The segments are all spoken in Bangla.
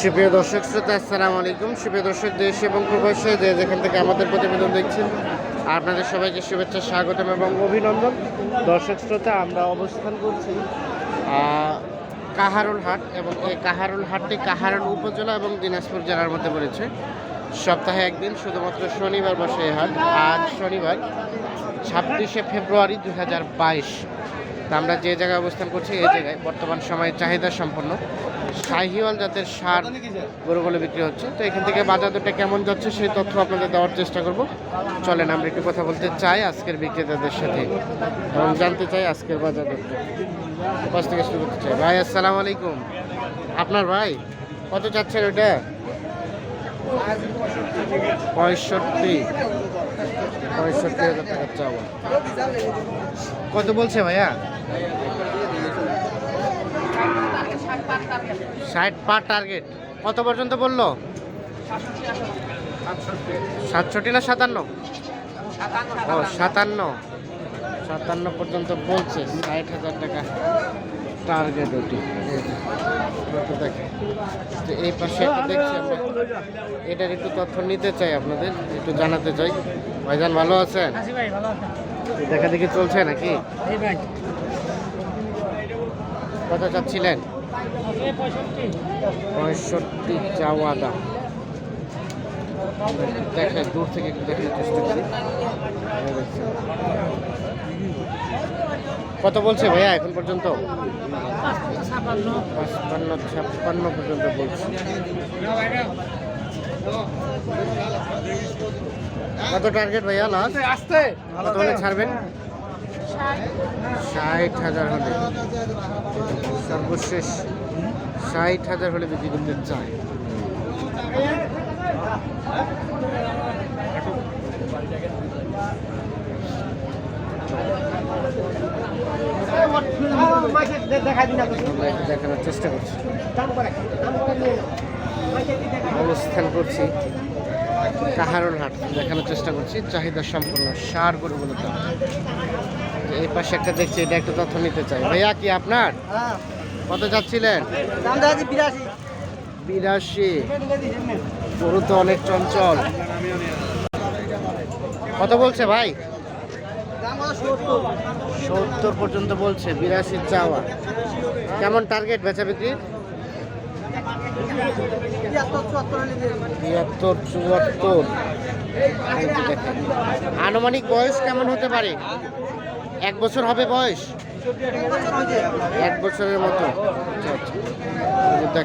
সুপ্রিয় দর্শক শ্রোতা, আসসালামু আলাইকুম। সুপ্রিয় দর্শক, দেশ এবং প্রবাসে যে যেখান থেকে আমাদের প্রতিবেদন দেখছেন, আপনাদের সবাইকে শুভেচ্ছা, স্বাগতম এবং অভিনন্দন। দর্শক শ্রোতা, আমরা অবস্থান করছি কাহারুল হাট এবং এই কাহারুল হাটটি কাহারুল উপজেলা এবং দিনাজপুর জেলার মধ্যে পড়েছে। সপ্তাহে একদিন, শুধুমাত্র শনিবার বসে হাট। আজ শনিবার, ছাব্বিশে ফেব্রুয়ারি দু হাজার বাইশ। আমরা যে জায়গায় অবস্থান করছি, এই জায়গায় বর্তমান সময়ে চাহিদা সম্পন্ন। শাহিওয়াল জাতের সার গরুগুলো বিক্রি হচ্ছে। তো এখান থেকে বাজার দরটা কেমন যাচ্ছে সেই তথ্য আপনাদের দেওয়ার চেষ্টা করব। চলেন, আমরা একটু কথা বলতে চাই আজকের বিক্রেতাদের সাথে এবং জানতে চাই আজকের বাজার দরটা। কাছ থেকে শুরু করতে চাই। ভাই, আসসালামু আলাইকুম। আপনার ভাই, কত চাচ্ছেন ওটা পঁয়ষট্টি। পঁয়ষট্টি হাজার টাকা চাওয়া। কত বলছে ভাইয়া? ষাট পার টার্গেট কত পর্যন্ত বলল? সাতষট্টি না সাতান্ন? ও সাতান্ন। সাতান্ন পর্যন্ত বলছে। ষাট হাজার টাকা টার্গেট ওটি। দেখে। তো এই পাশে দেখছি আমরা। এটার একটু তথ্য নিতে চাই আপনাদের একটু জানাতে চাই। ভাইজান ভালো আছেন? দেখা দেখি চলছে নাকি? কত চাচ্ছিলেন? পঁয়ষট্টি চাওয়া দাম। দেখে দূর থেকে একটু দেখার চেষ্টা কত বলছে ভাইয়া এখন পর্যন্ত? পাঁচপান্ন, ছাপ্পান্ন পর্যন্ত বলছে। কত টার্গেট ভাইয়া লাস্ট আসতে ছাড়বেন? ষাট হাজার হলে। সর্বশেষ ষাট হাজার হলে বিক্রি করতে চায় দেখানোর চেষ্টা করছি। অবস্থান করছি। কাহারুল হাট দেখানোর চেষ্টা করছি। চাহিদা সম্পূর্ণ সার গরুগুলো দাম এই পাশে একটা দেখছি এটা একটু তথ্য নিতে চাই। ভাইয়া কি আপনার? হ্যাঁ। কত যাচ্ছে বিরাশি। গরু তো অনেক চঞ্চল। কত বলছে ভাই? সত্তর। পর্যন্ত বলছে বিরাশির চাওয়া। কেমন টার্গেট বেচা বিক্রি তিয়াত্তর, চুয়াত্তর। দেখেন। আনুমানিক বয়স কেমন হতে পারে? এক বছর হবে বয়স? এক বছরের মতো। আচ্ছা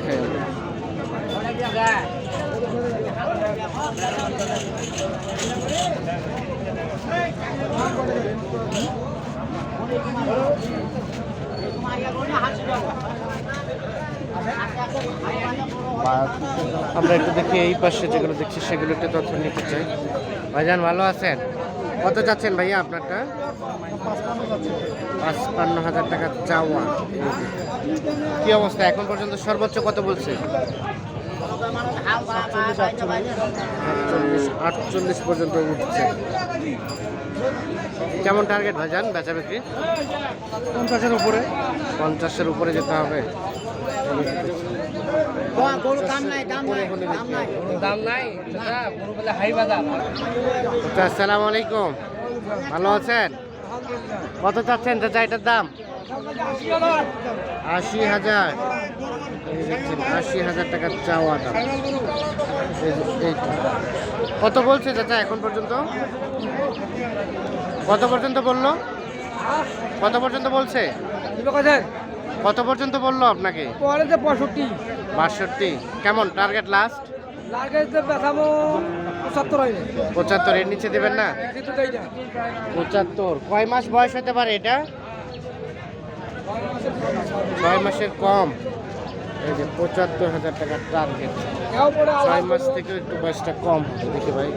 দেখেন আমরা একটু দেখি এই পাশে যেগুলো দেখছি সেগুলো একটু তথ্য নিতে চাই। ভাইজান ভালো আছেন? কত যাচ্ছেন ভাইয়া আপনারটা? পাঁচপান্ন হাজার টাকা চাওয়া। কি অবস্থা? এখন পর্যন্ত সর্বোচ্চ কত বলছে? আটচল্লিশ পর্যন্ত উঠছে। কেমন টার্গেট ভাইজান বেচা বিক্রি পঞ্চাশের উপরে। পঞ্চাশের উপরে যেতে হবে। দাম নাই দাম নাই উপরে দাম নাই। দাম নাই? দাদা গরু বলে হাই আচ্ছা, আসসালামু আলাইকুম। ভালো আছেন? কত চাচ্ছেন চাচা এটার দাম? আশি হাজার। আশি হাজার টাকার চাওয়া দাম। কত বলছে চাচা এখন পর্যন্ত? কত পর্যন্ত বলল? কত পর্যন্ত বলছে? কত পর্যন্ত বলল আপনাকে? পরে যে পঁয়ষট্টি। বাষট্টি। কেমন? টার্গেট লাস্ট পঁচাত্তর এর নিচে দেবেন না? পঁচাত্তর। কয় মাস বয়স হতে পারে এটা? ছয় মাসের কম। এই যে পঁচাত্তর হাজার টাকার টার্গেট ছয় মাস থেকে একটু বয়সটা কম দেখি ভাই।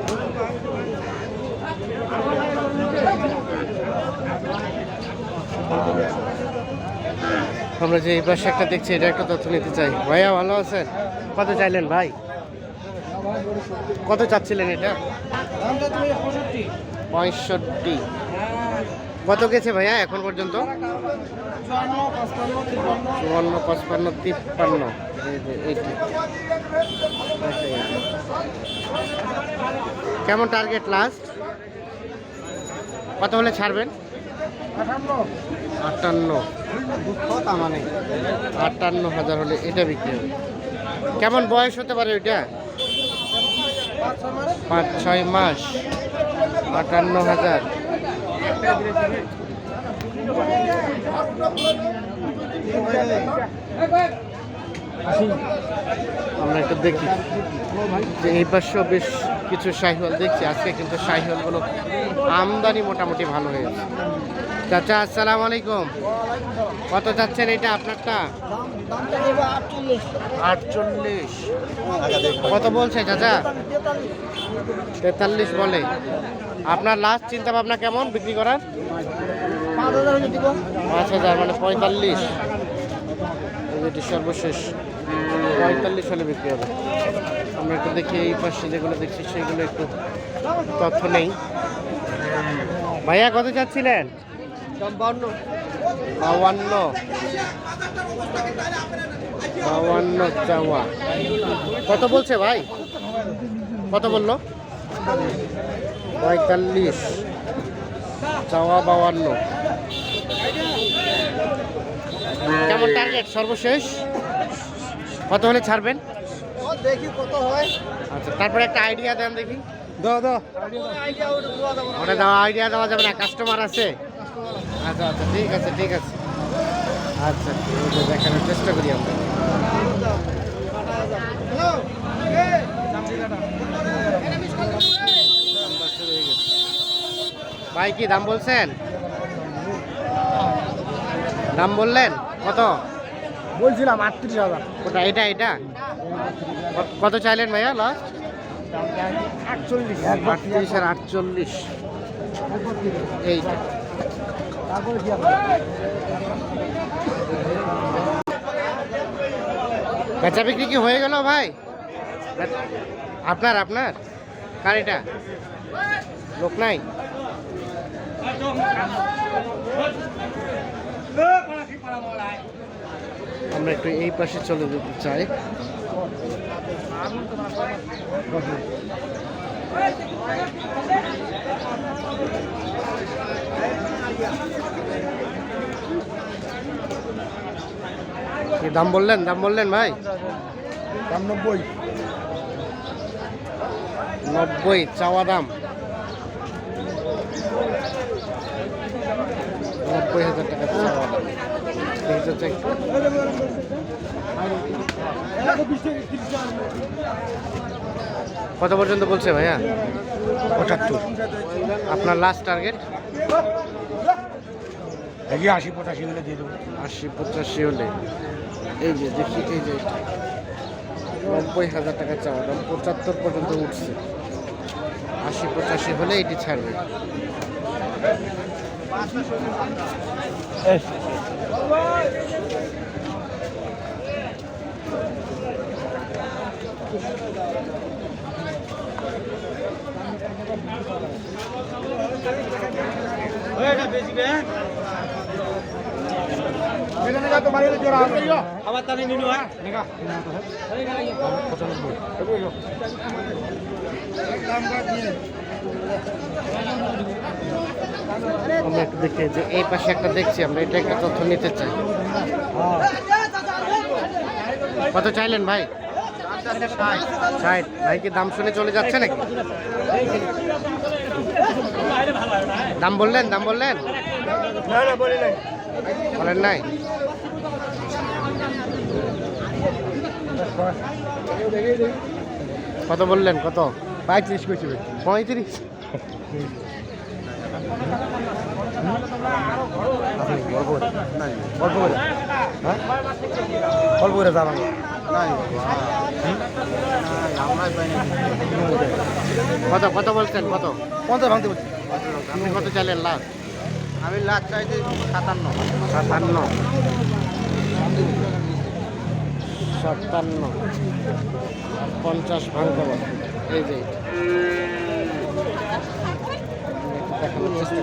আমরা যে এই পাশে একটা দেখছি, এটা একটা তথ্য নিতে চাই। ভাইয়া, ভালো আছেন? কত চাইলেন ভাই? কত চাচ্ছিলেন এটা? পঁয়ষট্টি। কত গেছে ভাইয়া এখন পর্যন্ত? চুয়ান্ন, পঁচপান্ন, তিপ্পান্ন। কেমন টার্গেট লাস্ট কত হলে ছাড়বেন? আটান্ন। আটান্ন হাজার হলে এটা বিক্রি হবে। কেমন বয়স হতে পারে ওইটা? পাঁচ, ছয় মাস। আটান্ন হাজার। আমরা একটু দেখি। যে এই পাশেও বেশ কিছু শাহিওয়াল দেখছি আজকে কিন্তু শাহিওয়ালগুলো আমদানি মোটামুটি ভালো হয়েছে। চাচা আসসালাম আলাইকুম। কত চাচ্ছেন এটা আপনারটা? আটচল্লিশ। কত বলছে চাচা? তেতাল্লিশ বলে। আপনার লাস্ট চিন্তা ভাবনা কেমন বিক্রি করার? পাঁচ হাজার মানে পঁয়তাল্লিশ। এই যেটি সর্বশেষ পঁয়তাল্লিশ হলে বিক্রি হবে। আমরা একটু দেখি এই পাশে যেগুলো দেখছি সেগুলো একটু তথ্য নেই। ভাইয়া কত চাচ্ছিলেন? বাউান্ন বাউান্ন চাওয়া। কত বলছে ভাই? কত বলল? পঁয়তাল্লিশ। চাওয়া বাউান্ন কেমন টার্গেট সর্বশেষ? কত হলে ছাড়বেন? দেখি কত হয়। আচ্ছা তারপরে একটা আইডিয়া দেন দেখি। দাও দাও। ওটা দেওয়া আইডিয়া দেওয়া যাবে না কাস্টমার আছে। আচ্ছা আচ্ছা ঠিক আছে ঠিক আছে। আচ্ছা দেখানোর চেষ্টা করি আমরা। ভাই কি দাম বলছেন? দাম বললেন? কত? বলছিলাম আটত্রিশ হাজার। ওটা এটা এটা? কত- চাইলেন ভাইয়া লাস্ট আটচল্লিশ আর আটচল্লিশ। তারপরে বেচা বিক্রি কি হয়ে গেল ভাই? আপনার আপনার? কার এটা লোক নাই? আমরা একটু এই পাশে চলে যেতে চাই। দাম বললেন? দাম বললেন ভাই? দাম নব্বই। নব্বই চাওয়া দাম। নব্বই হাজার টাকা চাওয়া দাম। কত পর্যন্ত বলছে ভাইয়া? পঁচাত্তর। আপনার লাস্ট টার্গেট আশি পঁচাশি হলে দিয়ে দেবো। আশি পঁচাশি হলে। এই যে দেখি এই যে নব্বই হাজার টাকা চাওয়া দাম পঁচাত্তর পর্যন্ত উঠছে। আশি পঁচাশি হলে এটি ছাড়বে। আবার তাহলে নিনু হ্যাঁ আমরা একটু দেখি যে এই পাশে একটা দেখছি আমরা এটা একটা তথ্য নিতে চাই। কত চাইলেন ভাই? ষাট। ভাই কি দাম শুনে চলে যাচ্ছে নাকি? দাম বললেন দাম বললেন? বলেন নাই? কত বললেন কত? পঁয়ত্রিশ কইছি পঁয়ত্রিশ? অল্প করে হ্যাঁ? অল্প করে যাবেন কত কত বলছেন কত? পঞ্চাশ ভাঙতে বলছি। আপনি কত চাইলেন লাস্ট আমি লাখ চাইছি সাতান্ন। সাতান্ন। সাতান্ন। পঞ্চাশ ভাঙতে এই যে। দেখানোর চেষ্টা